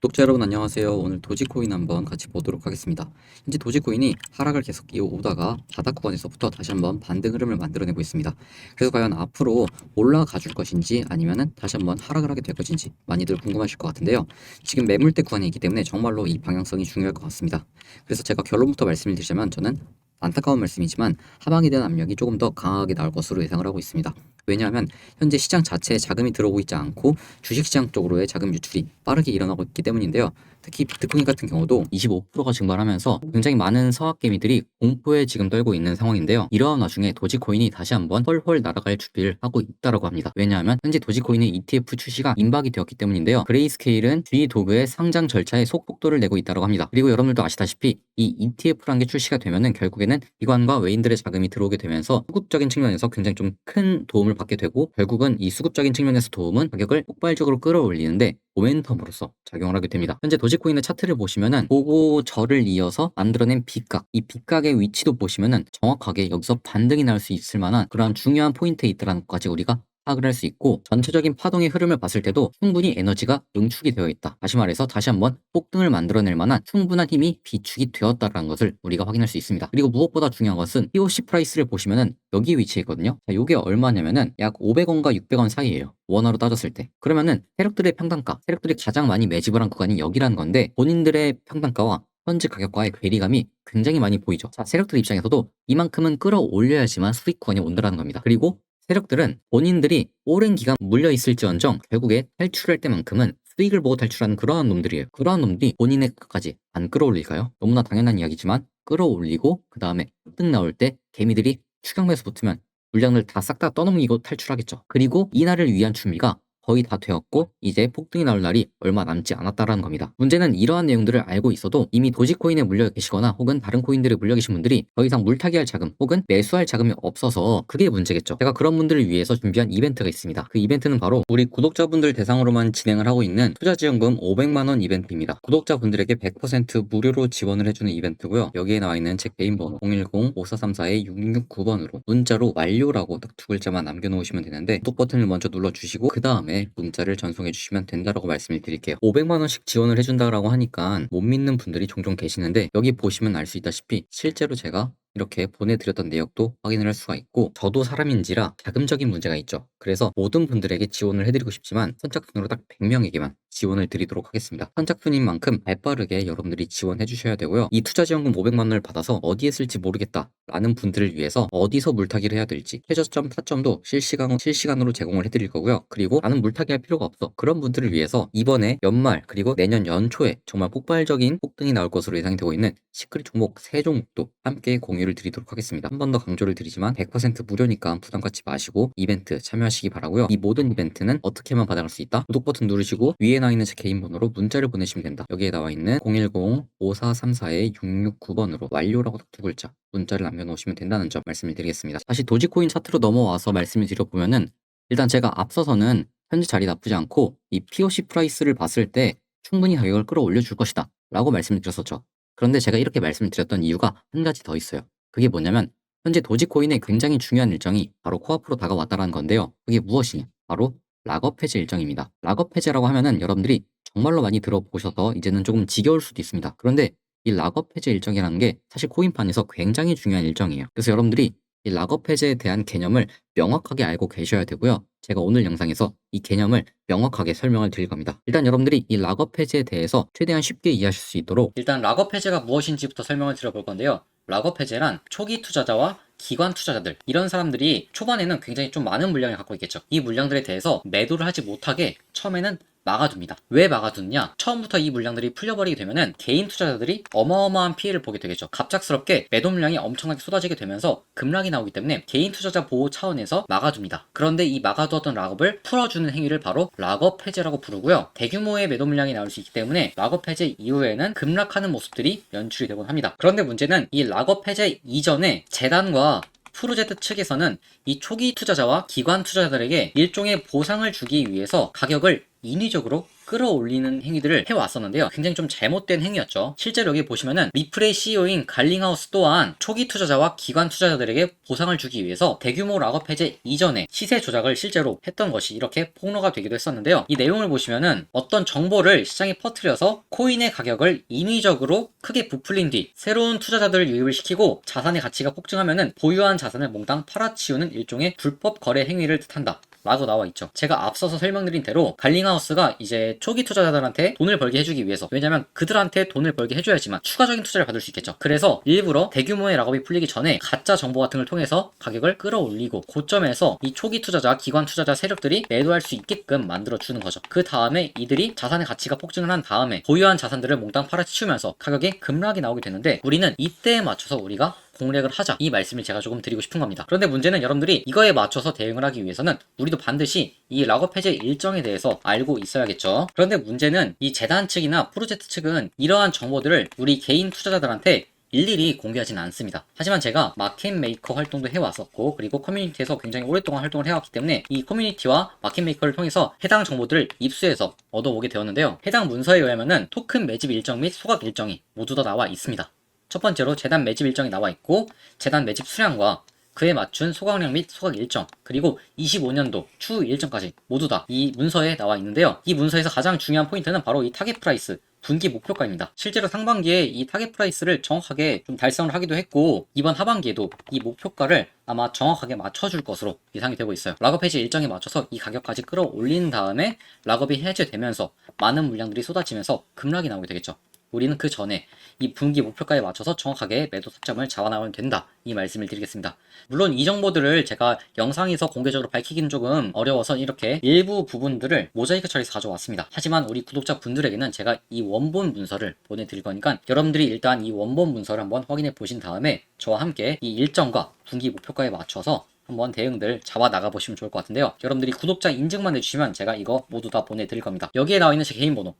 구독자 여러분 안녕하세요. 오늘 도지코인 한번 같이 보도록 하겠습니다. 현재 도지코인이 하락을 계속 이어오다가 바닥 구간에서부터 다시 한번 반등 흐름을 만들어내고 있습니다. 그래서 과연 앞으로 올라가 줄 것인지 아니면은 다시 한번 하락을 하게 될 것인지 많이들 궁금하실 것 같은데요. 지금 매물대 구간이 있기 때문에 정말로 이 방향성이 중요할 것 같습니다. 그래서 제가 결론부터 말씀을 드리자면 저는 안타까운 말씀이지만 하방에 대한 압력이 조금 더 강하게 나올 것으로 예상을 하고 있습니다. 왜냐하면 현재 시장 자체에 자금이 들어오고 있지 않고 주식시장 쪽으로의 자금 유출이 빠르게 일어나고 있기 때문인데요. 특히 비트코인 같은 경우도 25%가 증발하면서 굉장히 많은 서학 개미들이 공포에 지금 떨고 있는 상황인데요. 이러한 와중에 도지코인이 다시 한번 헐헐 날아갈 준비를 하고 있다라고 합니다. 왜냐하면 현재 도지코인의 ETF 출시가 임박이 되었기 때문인데요. 그레이스케일은 G 도그의 상장 절차에 속복도를 내고 있다고 합니다. 그리고 여러분들도 아시다시피 이 ETF라는 게 출시가 되면은 결국에는 기관과 외인들의 자금이 들어오게 되면서 수급적인 측면에서 굉장히 좀 큰 도움을 받게 되고 결국은 이 수급적인 측면에서 도움은 가격을 폭발적으로 끌어올리는데 모멘텀으로서 작용을 하게 됩니다. 현재 도지코인의 차트를 보시면은 고고절을 이어서 만들어낸 빗각, 이 빗각의 위치도 보시면은 정확하게 여기서 반등이 날 수 있을 만한 그러한 중요한 포인트에 있다는 것까지 우리가 파악을 할 수 있고 전체적인 파동의 흐름을 봤을 때도 충분히 에너지가 응축이 되어 있다. 다시 말해서 다시 한번 폭등을 만들어낼 만한 충분한 힘이 비축이 되었다는 것을 우리가 확인할 수 있습니다. 그리고 무엇보다 중요한 것은 POC 프라이스를 보시면은 여기 위치해 있거든요. 자, 이게 얼마냐면은 약 500원과 600원 사이예요. 원화로 따졌을 때. 그러면은 세력들의 평단가, 세력들이 가장 많이 매집을 한 구간이 여기라는 건데 본인들의 평단가와 현재 가격과의 괴리감이 굉장히 많이 보이죠. 자, 세력들 입장에서도 이만큼은 끌어올려야지만 수익 구간이 온다는 겁니다. 그리고 세력들은 본인들이 오랜 기간 물려 있을지언정 결국에 탈출할 때만큼은 수익을 보고 탈출하는 그러한 놈들이에요. 그러한 놈들이 본인의 끝까지 안 끌어올릴까요? 너무나 당연한 이야기지만 끌어올리고 그 다음에 획득 나올 때 개미들이 추경매수 붙으면 물량을 다 싹 다 떠넘기고 탈출하겠죠. 그리고 이날을 위한 준비가 거의 다 되었고 이제 폭등이 나올 날이 얼마 남지 않았다라는 겁니다. 문제는 이러한 내용들을 알고 있어도 이미 도지코인에 물려 계시거나 혹은 다른 코인들에 물려 계신 분들이 더 이상 물타기 할 자금 혹은 매수할 자금이 없어서 그게 문제겠죠. 제가 그런 분들을 위해서 준비한 이벤트가 있습니다. 그 이벤트는 바로 우리 구독자분들 대상으로만 진행을 하고 있는 투자지원금 500만원 이벤트입니다. 구독자분들에게 100% 무료로 지원을 해주는 이벤트고요. 여기에 나와 있는 제 개인 번호 010-5434-6669번으로 문자로 완료라고 딱 두 글자만 남겨놓으시면 되는데 구독 버튼을 먼저 눌러주시고 그 다음에 문자를 전송해 주시면 된다라고 말씀을 드릴게요. 500만 원씩 지원을 해준다라고 하니까 못 믿는 분들이 종종 계시는데 여기 보시면 알 수 있다시피 실제로 제가 이렇게 보내드렸던 내역도 확인을 할 수가 있고 저도 사람인지라 자금적인 문제가 있죠. 그래서 모든 분들에게 지원을 해드리고 싶지만 선착순으로 딱 100명에게만 지원을 드리도록 하겠습니다. 선착순인 만큼 발빠르게 여러분들이 지원해 주셔야 되고요. 이 투자 지원금 500만 원을 받아서 어디에 쓸지 모르겠다 라는 분들을 위해서 어디서 물타기를 해야 될지 최저점 타점도 실시간, 실시간으로 제공을 해드릴 거고요. 그리고 나는 물타기 할 필요가 없어. 그런 분들을 위해서 이번에 연말 그리고 내년 연초에 정말 폭발적인 폭등이 나올 것으로 예상이 되고 있는 시크릿 종목 3종목도 함께 공유를 드리도록 하겠습니다. 한 번 더 강조를 드리지만 100% 무료니까 부담 갖지 마시고 이벤트 참여하시기 바라고요. 이 모든 이벤트는 어떻게만 받아갈 수 있다? 구독 버튼 누르시고 위에 나와 있는 제 개인 번호로 문자를 보내시면 된다. 여기에 나와 있는 010-5434-669번으로 완료라고 두 글자 문자를 남겨놓으시면 된다는 점 말씀을 드리겠습니다. 다시 도지코인 차트로 넘어와서 말씀을 드려보면은 일단 제가 앞서서는 현재 자리 나쁘지 않고 이 POC 프라이스를 봤을 때 충분히 가격을 끌어올려 줄 것이다 라고 말씀을 드렸었죠. 그런데 제가 이렇게 말씀을 드렸던 이유가 한 가지 더 있어요. 그게 뭐냐면 현재 도지코인의 굉장히 중요한 일정이 바로 코앞으로 다가왔다는 건데요. 그게 무엇이냐? 바로 락업 해제 일정입니다. 락업 해제라고 하면은 여러분들이 정말로 많이 들어보셔서 이제는 조금 지겨울 수도 있습니다. 그런데 이 락업 해제 일정이라는 게 사실 코인판에서 굉장히 중요한 일정이에요. 그래서 여러분들이 이 락업 해제에 대한 개념을 명확하게 알고 계셔야 되고요. 제가 오늘 영상에서 이 개념을 명확하게 설명을 드릴 겁니다. 일단 여러분들이 이 락업 해제에 대해서 최대한 쉽게 이해하실 수 있도록 일단 락업 해제가 무엇인지부터 설명을 드려볼 건데요. 락업 해제란 초기 투자자와 기관 투자자들 이런 사람들이 초반에는 굉장히 좀 많은 물량을 갖고 있겠죠. 이 물량들에 대해서 매도를 하지 못하게 처음에는 막아둡니다. 왜 막아두느냐? 처음부터 이 물량들이 풀려버리게 되면은 개인 투자자들이 어마어마한 피해를 보게 되겠죠. 갑작스럽게 매도 물량이 엄청나게 쏟아지게 되면서 급락이 나오기 때문에 개인 투자자 보호 차원에서 막아둡니다. 그런데 이 막아두었던 락업을 풀어주는 행위를 바로 락업 해제라고 부르고요. 대규모의 매도 물량이 나올 수 있기 때문에 락업 해제 이후에는 급락하는 모습들이 연출이 되곤 합니다. 그런데 문제는 이 락업 해제 이전에 재단과 프로젝트 측에서는 이 초기 투자자와 기관 투자자들에게 일종의 보상을 주기 위해서 가격을 인위적으로 끌어올리는 행위들을 해왔었는데요. 굉장히 좀 잘못된 행위였죠. 실제로 여기 보시면은 리플의 CEO인 갈링하우스 또한 초기 투자자와 기관 투자자들에게 보상을 주기 위해서 대규모 락업 해제 이전에 시세 조작을 실제로 했던 것이 이렇게 폭로가 되기도 했었는데요. 이 내용을 보시면은 어떤 정보를 시장에 퍼뜨려서 코인의 가격을 인위적으로 크게 부풀린 뒤 새로운 투자자들을 유입을 시키고 자산의 가치가 폭증하면은 보유한 자산을 몽땅 팔아치우는 일종의 불법 거래 행위를 뜻한다. 라고 나와 있죠. 제가 앞서서 설명드린 대로 갈링하우스가 이제 초기 투자자들한테 돈을 벌게 해주기 위해서 왜냐면 그들한테 돈을 벌게 해줘야지만 추가적인 투자를 받을 수 있겠죠. 그래서 일부러 대규모의 락업이 풀리기 전에 가짜 정보 같은 걸 통해서 가격을 끌어올리고 고점에서 이 초기 투자자, 기관 투자자 세력들이 매도할 수 있게끔 만들어주는 거죠. 그 다음에 이들이 자산의 가치가 폭증을 한 다음에 보유한 자산들을 몽땅 팔아치우면서 가격에 급락이 나오게 되는데 우리는 이때에 맞춰서 우리가 공략을 하자 이 말씀을 제가 조금 드리고 싶은 겁니다. 그런데 문제는 여러분들이 이거에 맞춰서 대응을 하기 위해서는 우리도 반드시 이 락업 해제 일정에 대해서 알고 있어야겠죠. 그런데 문제는 이 재단 측이나 프로젝트 측은 이러한 정보들을 우리 개인 투자자들한테 일일이 공개하지는 않습니다. 하지만 제가 마켓 메이커 활동도 해왔었고 그리고 커뮤니티에서 굉장히 오랫동안 활동을 해왔기 때문에 이 커뮤니티와 마켓 메이커를 통해서 해당 정보들을 입수해서 얻어오게 되었는데요. 해당 문서에 의하면은 토큰 매집 일정 및 소각 일정이 모두 다 나와 있습니다. 첫 번째로 재단 매집 일정이 나와 있고 재단 매집 수량과 그에 맞춘 소각량 및 소각 일정 그리고 25년도 추후 일정까지 모두 다 이 문서에 나와 있는데요. 이 문서에서 가장 중요한 포인트는 바로 이 타겟 프라이스 분기 목표가입니다. 실제로 상반기에 이 타겟 프라이스를 정확하게 좀 달성을 하기도 했고 이번 하반기에도 이 목표가를 아마 정확하게 맞춰줄 것으로 예상이 되고 있어요. 락업 해지 일정에 맞춰서 이 가격까지 끌어올린 다음에 락업이 해제되면서 많은 물량들이 쏟아지면서 급락이 나오게 되겠죠. 우리는 그 전에 이 분기 목표가에 맞춰서 정확하게 매도 타점을 잡아나가면 된다. 이 말씀을 드리겠습니다. 물론 이 정보들을 제가 영상에서 공개적으로 밝히기는 조금 어려워서 이렇게 일부 부분들을 모자이크 처리해서 가져왔습니다. 하지만 우리 구독자 분들에게는 제가 이 원본 문서를 보내드릴 거니까 여러분들이 일단 이 원본 문서를 한번 확인해 보신 다음에 저와 함께 이 일정과 분기 목표가에 맞춰서 한번 대응들 잡아 나가 보시면 좋을 것 같은데요. 여러분들이 구독자 인증만 해주시면 제가 이거 모두 다 보내드릴 겁니다. 여기에 나와 있는 제 개인 번호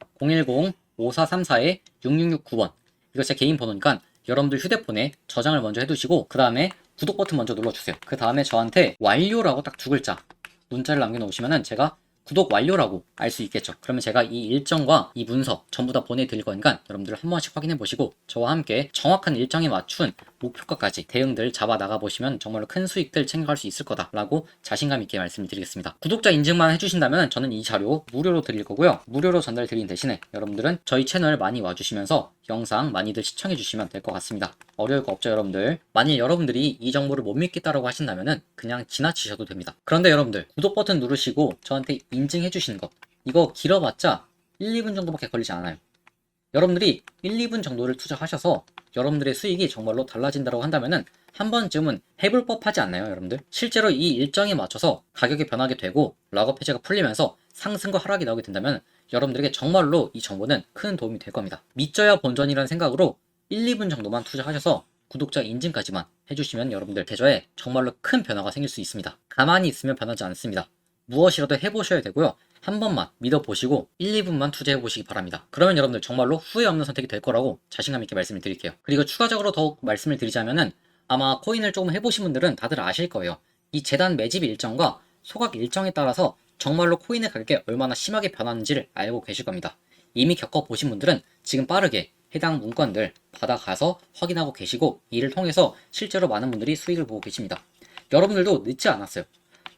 010-5434-6669번 이거 제 개인 번호니까 여러분들 휴대폰에 저장을 먼저 해두시고 그 다음에 구독 버튼 먼저 눌러주세요. 그 다음에 저한테 완료라고 딱 두 글자 문자를 남겨놓으시면은 제가 구독 완료라고 알 수 있겠죠. 그러면 제가 이 일정과 이 문서 전부 다 보내드릴 거니까 여러분들 한 번씩 확인해 보시고 저와 함께 정확한 일정에 맞춘 목표가까지 대응들 잡아 나가 보시면 정말로 큰 수익들 챙겨갈 수 있을 거다라고 자신감 있게 말씀을 드리겠습니다. 구독자 인증만 해주신다면 저는 이 자료 무료로 드릴 거고요. 무료로 전달 드린 대신에 여러분들은 저희 채널 많이 와주시면서 영상 많이들 시청해 주시면 될 것 같습니다. 어려울 거 없죠 여러분들. 만일 여러분들이 이 정보를 못 믿겠다라고 하신다면은 그냥 지나치셔도 됩니다. 그런데 여러분들 구독 버튼 누르시고 저한테 인증해 주시는 것 이거 길어봤자 1, 2분 정도밖에 걸리지 않아요. 여러분들이 1, 2분 정도를 투자하셔서 여러분들의 수익이 정말로 달라진다고 한다면은 한 번쯤은 해볼 법하지 않나요, 여러분들? 실제로 이 일정에 맞춰서 가격이 변하게 되고 락업 해제가 풀리면서 상승과 하락이 나오게 된다면 여러분들에게 정말로 이 정보는 큰 도움이 될 겁니다. 믿져야 본전이라는 생각으로 1, 2분 정도만 투자하셔서 구독자 인증까지만 해주시면 여러분들 계좌에 정말로 큰 변화가 생길 수 있습니다. 가만히 있으면 변하지 않습니다. 무엇이라도 해보셔야 되고요. 한 번만 믿어보시고 1, 2분만 투자해보시기 바랍니다. 그러면 여러분들 정말로 후회 없는 선택이 될 거라고 자신감 있게 말씀을 드릴게요. 그리고 추가적으로 더욱 말씀을 드리자면은 아마 코인을 조금 해보신 분들은 다들 아실 거예요. 이 재단 매집 일정과 소각 일정에 따라서 정말로 코인의 가격이 얼마나 심하게 변하는지를 알고 계실 겁니다. 이미 겪어보신 분들은 지금 빠르게 해당 문건들 받아가서 확인하고 계시고 이를 통해서 실제로 많은 분들이 수익을 보고 계십니다. 여러분들도 늦지 않았어요.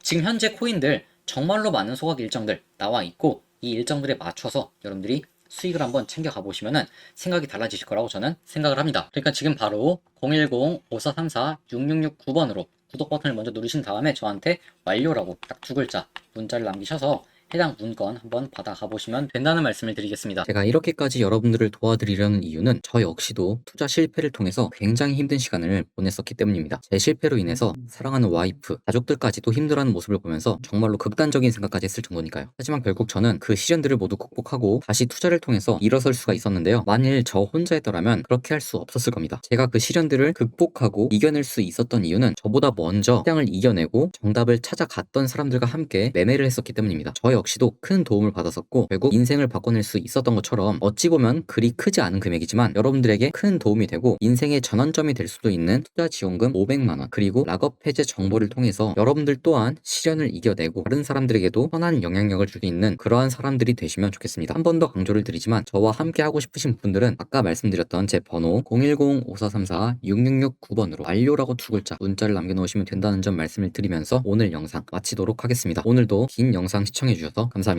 지금 현재 코인들 정말로 많은 소각 일정들 나와 있고 이 일정들에 맞춰서 여러분들이 수익을 한번 챙겨가 보시면은 생각이 달라지실 거라고 저는 생각을 합니다. 그러니까 지금 바로 010-5434-6669번으로 구독 버튼을 먼저 누르신 다음에 저한테 완료라고 딱 두 글자 문자를 남기셔서 해당 문건 한번 받아가 보시면 된다는 말씀을 드리겠습니다. 제가 이렇게까지 여러분들을 도와드리려는 이유는 저 역시도 투자 실패를 통해서 굉장히 힘든 시간을 보냈었기 때문입니다. 제 실패로 인해서 사랑하는 와이프, 가족들까지도 힘들어하는 모습을 보면서 정말로 극단적인 생각까지 했을 정도니까요. 하지만 결국 저는 그 시련들을 모두 극복하고 다시 투자를 통해서 일어설 수가 있었는데요. 만일 저 혼자였더라면 그렇게 할 수 없었을 겁니다. 제가 그 시련들을 극복하고 이겨낼 수 있었던 이유는 저보다 먼저 시장을 이겨내고 정답을 찾아갔던 사람들과 함께 매매를 했었기 때문입니다. 저 역시도 큰 도움을 받았었고 결국 인생을 바꿔낼 수 있었던 것처럼 어찌 보면 그리 크지 않은 금액이지만 여러분들에게 큰 도움이 되고 인생의 전환점이 될 수도 있는 투자 지원금 500만 원 그리고 락업 해제 정보를 통해서 여러분들 또한 시련을 이겨내고 다른 사람들에게도 선한 영향력을 줄 수 있는 그러한 사람들이 되시면 좋겠습니다. 한 번 더 강조를 드리지만 저와 함께 하고 싶으신 분들은 아까 말씀드렸던 제 번호 010-5434-6669번으로 완료라고 두 글자 문자를 남겨놓으시면 된다는 점 말씀을 드리면서 오늘 영상 마치도록 하겠습니다. 오늘도 긴 영상 시청해 주셔서 감사합니다.